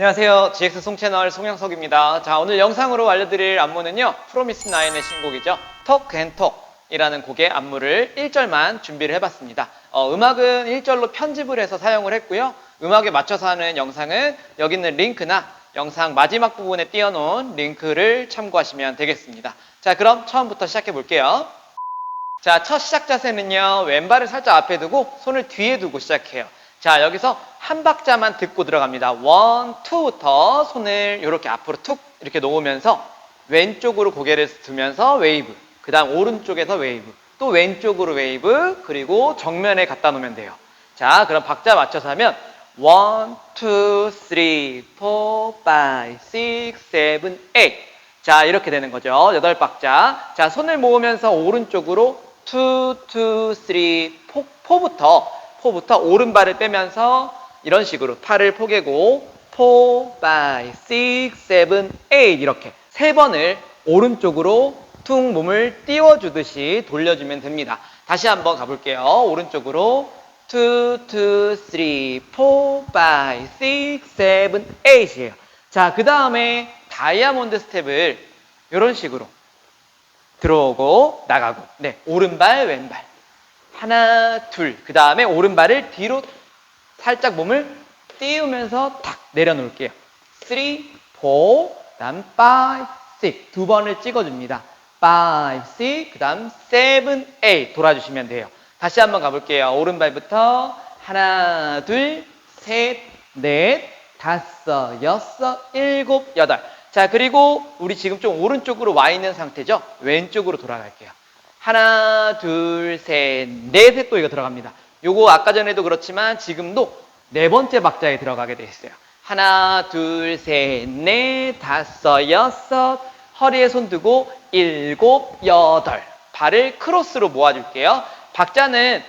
안녕하세요. GX 송채널 송영석입니다. 자, 오늘 영상으로 알려드릴 안무는요. 프로미스 나인의 신곡이죠. 톡이라는 곡의 안무를 1절만 준비를 해봤습니다. 어, 음악은 1절로 편집을 해서 사용을 했고요. 음악에 맞춰서 하는 영상은 여기 있는 링크나 영상 마지막 부분에 띄워놓은 링크를 참고하시면 되겠습니다. 자, 그럼 처음부터 시작해 볼게요. 자, 첫 시작 자세는요, 왼발을 살짝 앞에 두고 손을 뒤에 두고 시작해요. 자, 여기서 한 박자만 듣고 들어갑니다. 원, 투부터 손을 이렇게 앞으로 툭 이렇게 놓으면서 왼쪽으로 고개를 두면서 웨이브. 그 다음 오른쪽에서 웨이브. 또 왼쪽으로 웨이브. 그리고 정면에 갖다 놓으면 돼요. 자, 그럼 박자 맞춰서 하면 원, 투, 쓰리, 포, 파이, 식, 세븐, 에잇. 자, 이렇게 되는 거죠. 여덟 박자. 자, 손을 모으면서 오른쪽으로 투, 투, 쓰리, 포, 포부터, 포부터 오른발을 빼면서 이런 식으로 팔을 포개고, 포, 파이, 식, 세븐, 에잇. 이렇게 세 번을 오른쪽으로 퉁 몸을 띄워주듯이 돌려주면 됩니다. 다시 한번 가볼게요. 오른쪽으로 투, 투, 쓰리, 포, 파이, 식, 세븐, 에잇이에요. 자, 그 다음에 다이아몬드 스텝을 이런 식으로 들어오고 나가고 네 오른발 왼발 하나 둘. 그 다음에 오른발을 뒤로 살짝 몸을 띄우면서 탁 내려놓을게요. 3 4 그다음 5 6 두 번을 찍어줍니다. 5 6 그 다음 7 8 돌아주시면 돼요. 다시 한번 가볼게요. 오른발부터 하나 둘 셋 넷 다섯 여섯 일곱 여덟. 자, 그리고 우리 지금 좀 오른쪽으로 와 있는 상태죠? 왼쪽으로 돌아갈게요. 하나, 둘, 셋, 넷에 또 이거 들어갑니다. 요거 아까 전에도 그렇지만 지금도 네 번째 박자에 들어가게 돼 있어요. 하나, 둘, 셋, 넷, 다섯, 여섯, 허리에 손 두고 일곱, 여덟. 발을 크로스로 모아줄게요. 박자는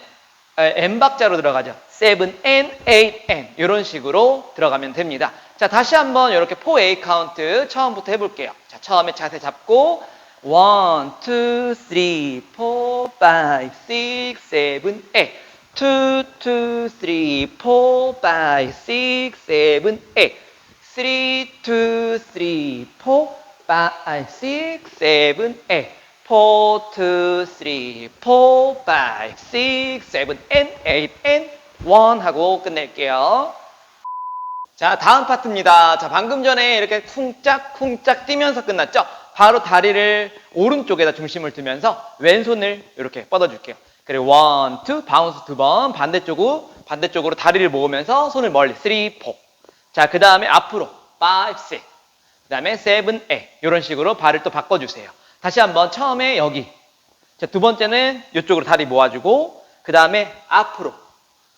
N 박자로 들어가죠. 7, N, 8, N 이런 식으로 들어가면 됩니다. 자 다시 한번 이렇게 4A 카운트 처음부터 해볼게요. 자 처음에 자세 잡고 1, 2, 3, 4, 5, 6, 7, 8 2, 2, 3, 4, 5, 6, 7, 8 3, 2, 3, 4, 5, 6, 7, 8 4, 2, 3, 4, 5, 6, 7, and 8, and 1 하고 끝낼게요. 자, 다음 파트입니다. 자, 방금 전에 이렇게 쿵짝쿵짝 뛰면서 끝났죠? 바로 다리를 오른쪽에다 중심을 두면서 왼손을 이렇게 뻗어줄게요. 그리고 원, 투, 바운스 두 번, 반대쪽으로, 반대쪽으로 다리를 모으면서 손을 멀리, 쓰리, 포. 자, 그 다음에 앞으로, 파이브, 식. 그 다음에 세븐, 에잇. 이런 식으로 발을 또 바꿔주세요. 다시 한번 처음에 여기. 자, 두 번째는 이쪽으로 다리 모아주고, 그 다음에 앞으로.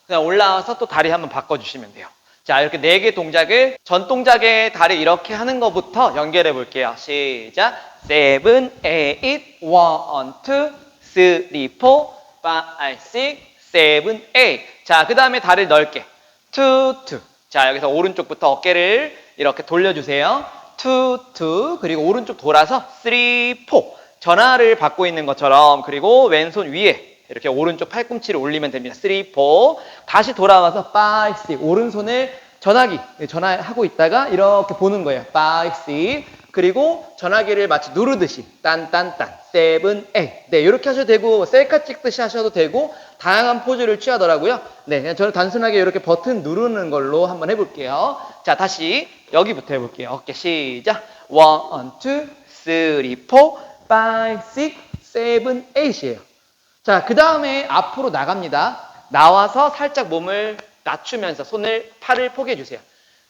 그냥 올라와서 또 다리 한번 바꿔주시면 돼요. 자, 이렇게 네 개 동작을 전 동작의 다리 이렇게 하는 것부터 연결해 볼게요. 시작. 세븐, 에잇, 원, 투, 쓰리, 포, 파이, 식, 세븐, 에잇. 자, 그 다음에 다리를 넓게. 투, 투. 자, 여기서 오른쪽부터 어깨를 이렇게 돌려주세요. 투, 투. 그리고 오른쪽 돌아서 쓰리, 포. 전화를 받고 있는 것처럼 그리고 왼손 위에 이렇게 오른쪽 팔꿈치를 올리면 됩니다. 3, 4. 다시 돌아와서 5, 6. 오른손을 전화기, 전화하고 있다가 이렇게 보는 거예요. 5, 6. 그리고 전화기를 마치 누르듯이 딴딴딴, 7, 8. 네, 이렇게 하셔도 되고 셀카 찍듯이 하셔도 되고 다양한 포즈를 취하더라고요. 네, 그냥 저는 단순하게 이렇게 버튼 누르는 걸로 한번 해볼게요. 자, 다시 여기부터 해볼게요. 어깨 시작. 1, 2, 3, 4, 5, 6, 7, 8이에요. 자, 그 다음에 앞으로 나갑니다. 나와서 살짝 몸을 낮추면서 손을, 팔을 포개해 주세요.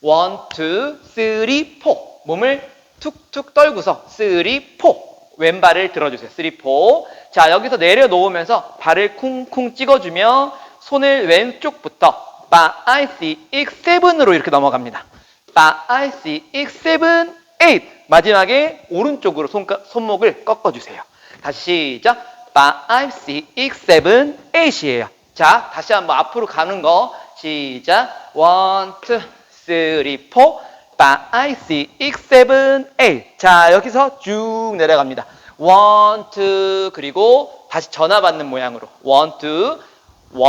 원, 투, 쓰리, 포. 몸을 툭툭 떨고서 쓰리, 포. 왼발을 들어주세요. 쓰리, 포. 자, 여기서 내려놓으면서 발을 쿵쿵 찍어주며 손을 왼쪽부터 파이시 익 세븐으로 이렇게 넘어갑니다. 파이시 익 세븐 에잇 마지막에 오른쪽으로 손, 손목을 꺾어주세요. 다시 시작. 5, 6, 7, 8이에요. 자, 다시 한번 앞으로 가는 거 시작. 1, 2, 3, 4, 5, 6, 7, 8. 자, 여기서 쭉 내려갑니다. 1, 2, 그리고 다시 전화 받는 모양으로 1, 2, 1,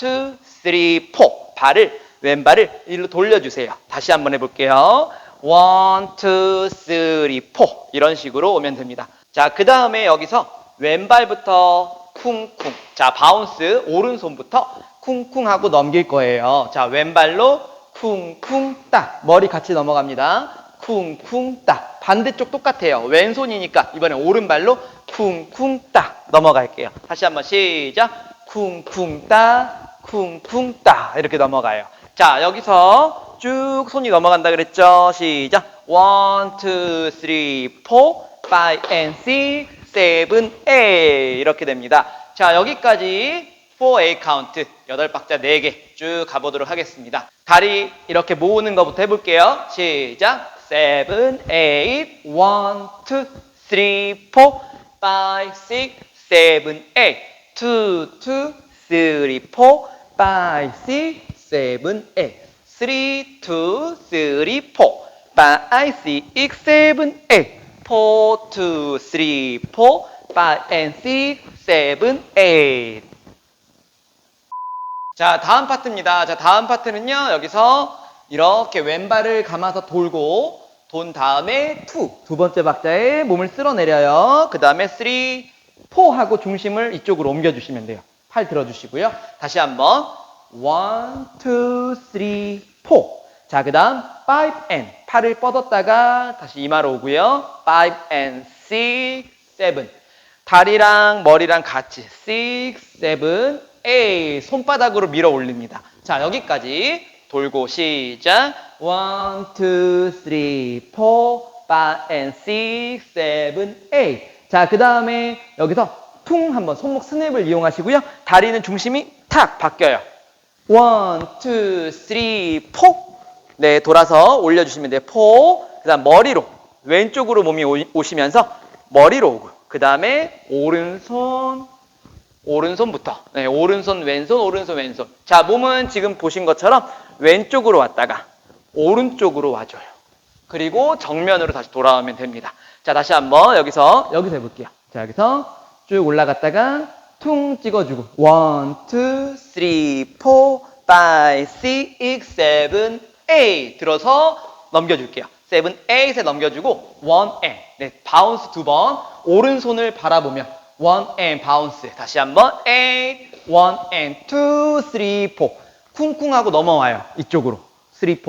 2, 3, 4. 발을 왼발을 일로 돌려주세요. 다시 한번 해볼게요. 원, 투, 쓰리, 포 이런 식으로 오면 됩니다. 자, 그 다음에 여기서 왼발부터 쿵쿵. 자, 바운스 오른손부터 쿵쿵 하고 넘길 거예요. 자, 왼발로 쿵쿵 딱 머리 같이 넘어갑니다. 쿵쿵 딱 반대쪽 똑같아요. 왼손이니까 이번에 오른발로 쿵쿵 딱 넘어갈게요. 다시 한번 시작. 쿵쿵 딱 쿵쿵 딱 이렇게 넘어가요. 자, 여기서 쭉 손이 넘어간다 그랬죠? 시작. 1, 2, 3, 4, 5 and 6, 7, 8 이렇게 됩니다. 자, 여기까지 4A 카운트 8박자 4개 쭉 가보도록 하겠습니다. 다리 이렇게 모으는 것부터 해볼게요. 시작. 7, 8, 1, 2, 3, 4, 5, 6, 7, 8 2, 2, 3, 4, 5, 6, 7, 8 3, 2, 3, 4 5, 6, 7, 8 4, 2, 3, 4 5 and 6, 7, 8 자, 다음 파트입니다. 자, 다음 파트는요. 여기서 이렇게 왼발을 감아서 돌고 돈 다음에 투, 두 번째 박자에 몸을 쓸어내려요. 그 다음에 3, 4 하고 중심을 이쪽으로 옮겨주시면 돼요. 팔 들어주시고요. 다시 한번 1, 2, 3, 4 자, 그 다음 5 and 팔을 뻗었다가 다시 이마로 오고요. 5 and 6, 7 다리랑 머리랑 같이 6, 7, 8 손바닥으로 밀어 올립니다. 자 여기까지 돌고 시작 1, 2, 3, 4, 5 and 6, 7, 8자그 다음에 여기서 퉁 한번 손목 스냅을 이용하시고요. 다리는 중심이 탁 바뀌어요. 1, 2, 3, 4 네, 돌아서 올려주시면 돼요. 포, 그 다음 머리로, 왼쪽으로 몸이 오시면서 머리로 오고, 그 다음에 오른손, 오른손부터. 네, 오른손, 왼손, 오른손, 왼손. 자, 몸은 지금 보신 것처럼 왼쪽으로 왔다가 오른쪽으로 와줘요. 그리고 정면으로 다시 돌아오면 됩니다. 자, 다시 한번 여기서, 여기서 해볼게요. 자, 여기서 쭉 올라갔다가 퉁 찍어주고. 원, 투, 쓰리, 포, 2, 3, 4, 익, 세븐, A 들어서 넘겨줄게요. 7, 8에 넘겨주고 1, and. 네, 바운스 두 번. 오른손을 바라보면 1, 8, 바운스. 다시 한번 8, 1, and 2, 3, 4. 쿵쿵하고 넘어와요. 이쪽으로. 3, 4.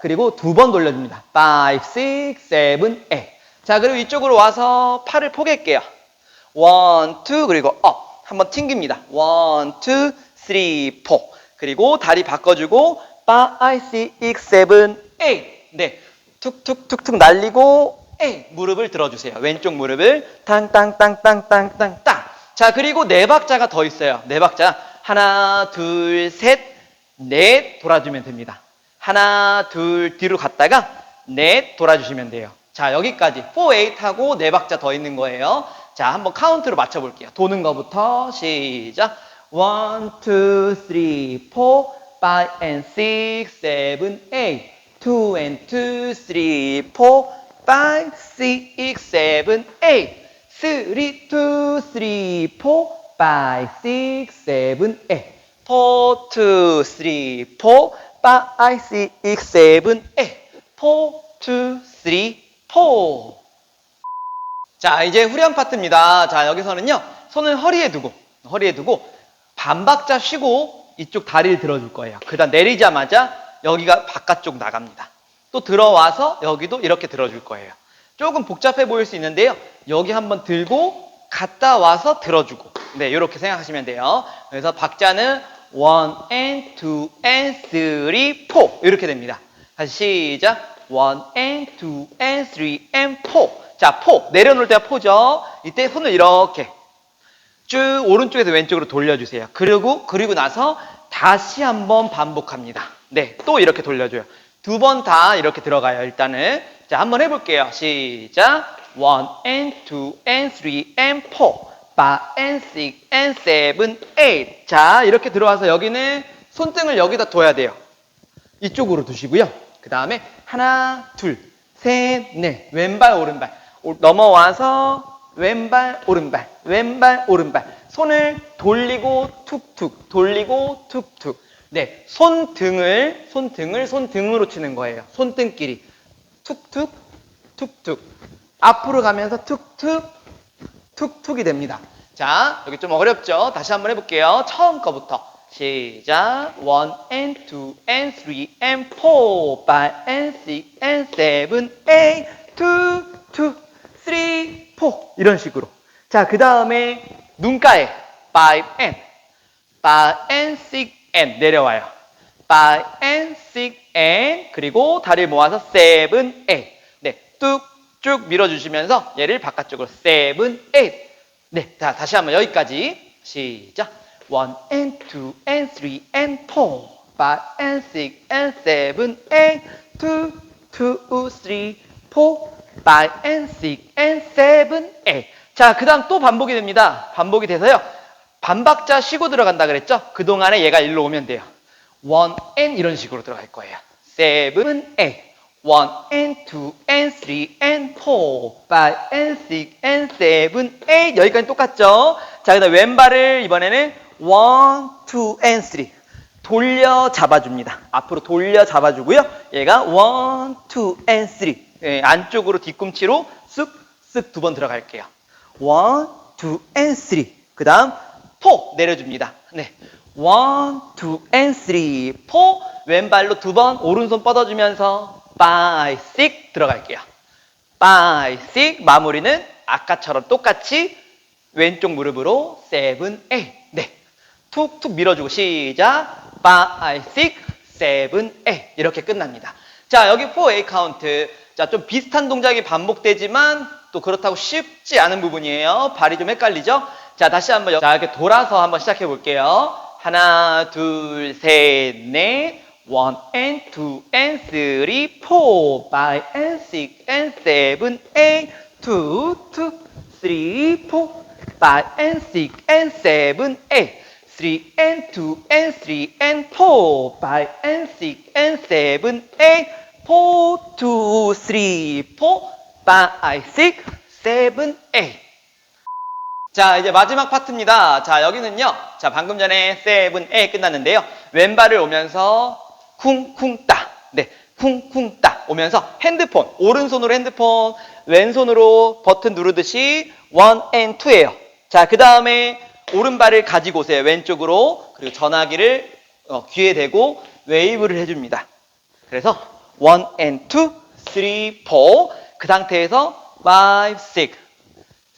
그리고 두 번 돌려줍니다. 5, 6, 7, 8. 자, 그리고 이쪽으로 와서 팔을 포갤게요. 1, 2, 그리고 업. 한번 튕깁니다. 1, 2, 3, 4. 그리고 다리 바꿔주고 5, 6, 7, 8 네, 툭툭툭툭 날리고 8 무릎을 들어주세요. 왼쪽 무릎을 땅땅땅땅땅땅땅 자 그리고 네 박자가 더 있어요. 네 박자 하나 둘 셋 넷 돌아주면 됩니다. 하나, 둘, 뒤로 갔다가 넷 돌아주시면 돼요. 자, 여기까지 4, 8 하고 네 박자 더 있는 거예요. 자, 한번 카운트로 맞춰볼게요. 도는 거부터 시작. 1, 2, 3, 4, 5 and 6, 7, 8. 2 and 2, 3, 4, 5, 6, 7, 8. 3, 2, 3, 4, 5, 6, 7, 8. 4, 2, 3, 4, 5, 6, 7, 8. 4, 2, 3, 4. 자, 이제 후렴 파트입니다. 자, 여기서는요, 손을 허리에 두고, 허리에 두고, 반박자 쉬고, 이쪽 다리를 들어줄 거예요. 그 다음 내리자마자 여기가 바깥쪽 나갑니다. 또 들어와서 여기도 이렇게 들어줄 거예요. 조금 복잡해 보일 수 있는데요. 여기 한번 들고, 갔다 와서 들어주고. 네, 이렇게 생각하시면 돼요. 그래서 박자는 1 and 2 and 3, 4 이렇게 됩니다. 다시 시작. 1 and 2 and 3 and 4. 자, 포 내려놓을 때가 포죠. 이때 손을 이렇게 쭉 오른쪽에서 왼쪽으로 돌려주세요. 그리고 그리고 나서 다시 한번 반복합니다. 네, 또 이렇게 돌려줘요. 두 번 다 이렇게 들어가요. 일단은 자 한번 해볼게요. 시작. 1 and 2 and 3 and 4, 5 and 6 and 7, 8. 자 이렇게 들어와서 여기는 손등을 여기다 둬야 돼요. 이쪽으로 두시고요. 그 다음에 하나, 둘, 셋, 넷. 왼발, 오른발. 오- 넘어와서 왼발, 오른발. 왼발, 오른발. 손을 돌리고 툭툭, 돌리고 툭툭. 네, 손등을, 손등을 손등으로 치는 거예요. 손등끼리. 툭툭, 툭툭. 앞으로 가면서 툭툭, 툭툭이 됩니다. 자, 여기 좀 어렵죠? 다시 한번 해볼게요. 처음 거부터. 시작. 1 and 2 and 3 and 4, 5 and 6 and 7, 8, 2, 2, 3, 4. 이런 식으로. 자, 그 다음에 눈가에 5 and, 5 and 6 and 내려와요. 5 and 6 and 그리고 다리를 모아서 7, 8. 네, 뚝쭉 밀어주시면서 얘를 바깥쪽으로 7, 8. 네, 자 다시 한번 여기까지 시작. 1 and 2 and 3 and 4, 5 and 6 and 7, 8, 2, 2, 3, 4, 5 and 6 and 7, 8. 자, 그 다음 또 반복이 됩니다. 반복이 돼서요. 반박자 쉬고 들어간다 그랬죠? 그동안에 얘가 일로 오면 돼요. 1 and 이런 식으로 들어갈 거예요. 7, 8. 1 and 2 and 3 and 4, 5 and 6 and 7, 8 여기까지 똑같죠? 자, 그 다음 왼발을 이번에는 1, 2 and 3 돌려 잡아줍니다. 앞으로 돌려 잡아주고요. 얘가 1, 2 and 3 예, 안쪽으로 뒤꿈치로 쓱쓱 두 번 들어갈게요. 1, 2 and 3그 다음 4 내려줍니다. 네. 1, 2 and 3, 4 왼발로 두 번 오른손 뻗어주면서 5, 6 들어갈게요. 5, 6 마무리는 아까처럼 똑같이 왼쪽 무릎으로 7, 8 네. 툭툭 밀어주고 시작 5, 6, 7, 8 이렇게 끝납니다. 자 여기 4A 카운트 자 좀 비슷한 동작이 반복되지만 또 그렇다고 쉽지 않은 부분이에요. 발이 좀 헷갈리죠? 자 다시 한번 여- 자 이렇게 돌아서 한번 시작해 볼게요. 하나 둘 셋 넷 one and two and three four five and six and seven eight two two three four five and six and seven eight three and two and three and four five and six and seven eight four two three four five six seven eight 자, 이제 마지막 파트입니다. 자, 여기는요. 자, 방금 전에 세븐 에 끝났는데요. 왼발을 오면서 쿵쿵 따. 네. 쿵쿵 따 오면서 핸드폰 오른손으로 핸드폰 왼손으로 버튼 누르듯이 원 앤 투예요. 자, 그 다음에 오른발을 가지고 오세요. 왼쪽으로. 그리고 전화기를 어, 귀에 대고 웨이브를 해 줍니다. 그래서 원앤 투, 쓰리, 포. 그 상태에서 5, 6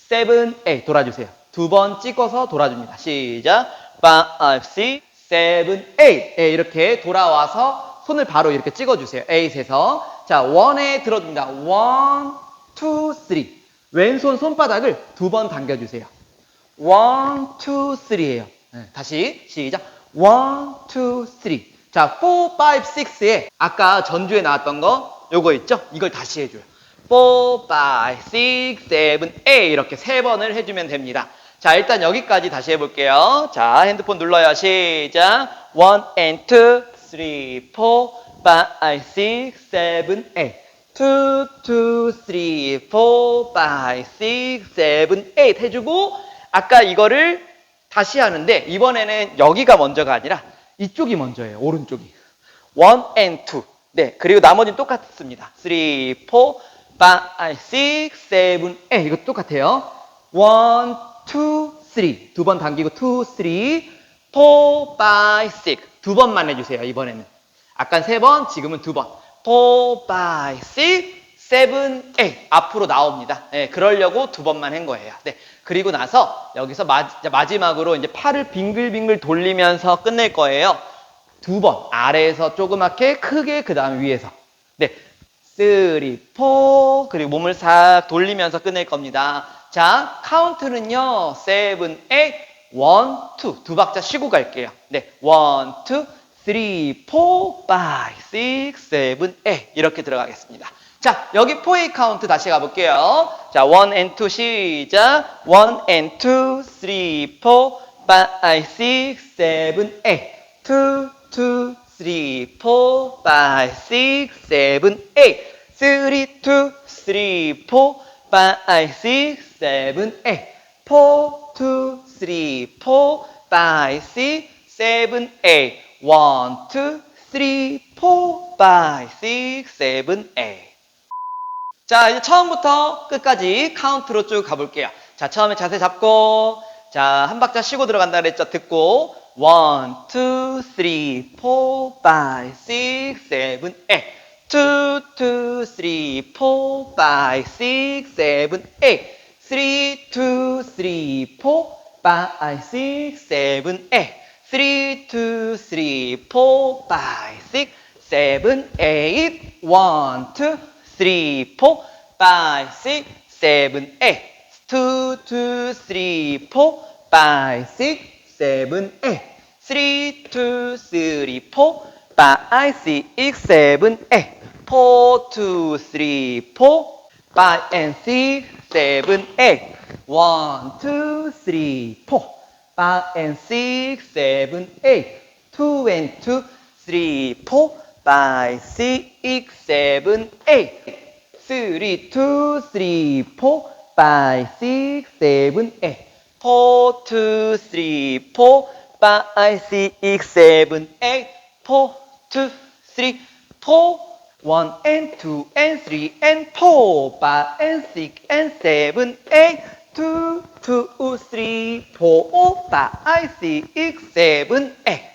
7, 8 돌아주세요. 두 번 찍어서 돌아줍니다. 시작. 5, 6, 7, 8. 예, 이렇게 돌아와서 손을 바로 이렇게 찍어주세요. 8에서. 자, 1에 들어줍니다. 1, 2, 3. 왼손 손바닥을 두 번 당겨주세요. 1, 2, 3예요. 다시 시작. 1, 2, 3. 자, 4, 5, 6에 아까 전주에 나왔던 거 요거 있죠? 이걸 다시 해줘요. 4, 5, 6, 7, 8 이렇게 세 번을 해주면 됩니다. 자, 일단 여기까지 다시 해볼게요. 자, 핸드폰 눌러요. 시작. 1 and 2, 3, 4, 5, 6, 7, 8. 2, 2, 3, 4, 5, 6, 7, 8 해주고 아까 이거를 다시 하는데 이번에는 여기가 먼저가 아니라 이쪽이 먼저예요. 오른쪽이. 1 and 2. 네. 그리고 나머지는 똑같습니다. 3, 4, 5, 6, 7, 8. 이거 똑같아요. 1, 2, 3. 두 번 당기고 2, 3, 4, 5, 6. 두 번만 해주세요. 이번에는. 아까 세 번, 지금은 두 번. 4, 5, 6, 7, 8 앞으로 나옵니다. 네, 그러려고 두 번만 한 거예요. 네, 그리고 나서 여기서 마, 마지막으로 이제 팔을 빙글빙글 돌리면서 끝낼 거예요. 두 번 아래에서 조그맣게 크게 그 다음 위에서 네, 3, 4 그리고 몸을 싹 돌리면서 끝낼 겁니다. 자, 카운트는요. 7, 8, 1, 2. 두 박자 쉬고 갈게요. 네. 1, 2, 3, 4, 5, 6, 7, 8. 이렇게 들어가겠습니다. 자, 여기 4의 카운트 다시 가볼게요. 자, 1 and 2 시작. 1 and 2, 3, 4, 5, 6, 7, 8. 2, 2, 3, 4, 5, 6, 7, 8. 3, 2, 3, 4, 5, 6, 7, 8. 4, 2, 3, 4, 5, 6, 7, 8. one, two, three, four, five, six, seven, eight. 자, 이제 처음부터 끝까지 카운트로 쭉 가볼게요. 자, 처음에 자세 잡고, 자, 한 박자 쉬고 들어간다 그랬죠? 듣고, one, two, three, four, five, six, seven, eight. two, two, three, four, five, six, seven, eight. three, two, three, four, five, six, seven, eight. three, two, three, four, five, six, seven, eight. one, two, three, four, five, six, seven, eight. two, two, three, four, five, six, seven, eight. three, two, three, four, five, six, seven, eight. four, two, three, four, five, and six, seven, eight. one, two, three, four, five, and six, seven, eight. two and two, three, four, five, six, seven, eight. three, two, three, four, five, six, seven, eight. four, two, three, four, five, six, seven, eight. four, two, three, four. One and two and three and four, five and six and seven, eight. Two, two, three, four, five, six, seven, eight.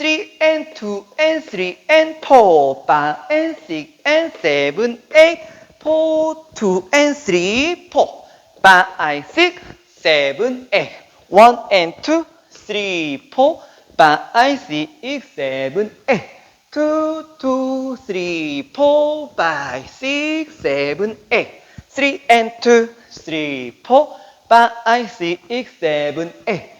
Three and two and three and four, five and six and seven, eight. Four, two and three, four, five, six, seven, eight. One and two, three, four, five, six, seven, eight. Two, two, three, four, five, six, seven, eight. Three and two, three, four, five, six, seven, eight.